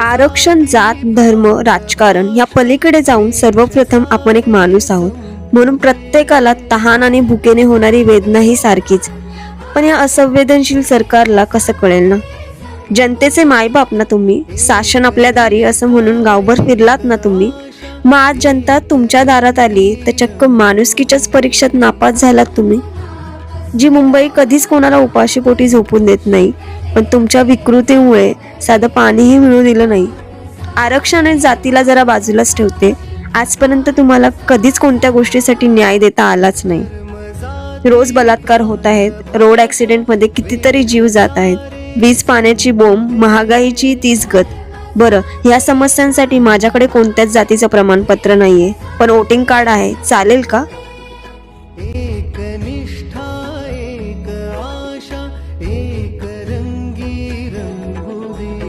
आरक्षण जात धर्म राजकारण या पलीकडे जाऊन सर्वप्रथम आपण एक माणूस आहोत. म्हणून प्रत्येकाला तहान आणि भुकेने होणारी वेदना ही सारखीच. पण या असंवेदनशील सरकारला कसं कळेल ना? जनतेचे मायबाप ना तुम्ही? शासन आपल्या दारी असं म्हणून गावभर फिरलात ना तुम्ही? मग आज जनता तुमच्या दारात आली तर चक्क माणुसकीच्याच परीक्षेत नापास झालात तुम्ही? जी मुंबई कधीच कोणाला उपाशीपोटी झोपून देत नाही. पण तुमच्या विकृतीमुळे साधं पाणीही मिळू दिलं नाही. आरक्षण आणि जातीला जरा बाजूलाच ठेवते. आजपर्यंत तुम्हाला कधीच कोणत्या गोष्टीसाठी न्याय देता आलाच नाही. रोज बलात्कार होत आहेत. रोड ॲक्सिडेंटमध्ये कितीतरी जीव जात आहेत. वीज पाण्याची बोंब महागाईची तीच गत. बरं ह्या समस्यांसाठी माझ्याकडे कोणत्याच जातीचं प्रमाणपत्र नाहीये. पण वोटिंग कार्ड आहे. चालेल का?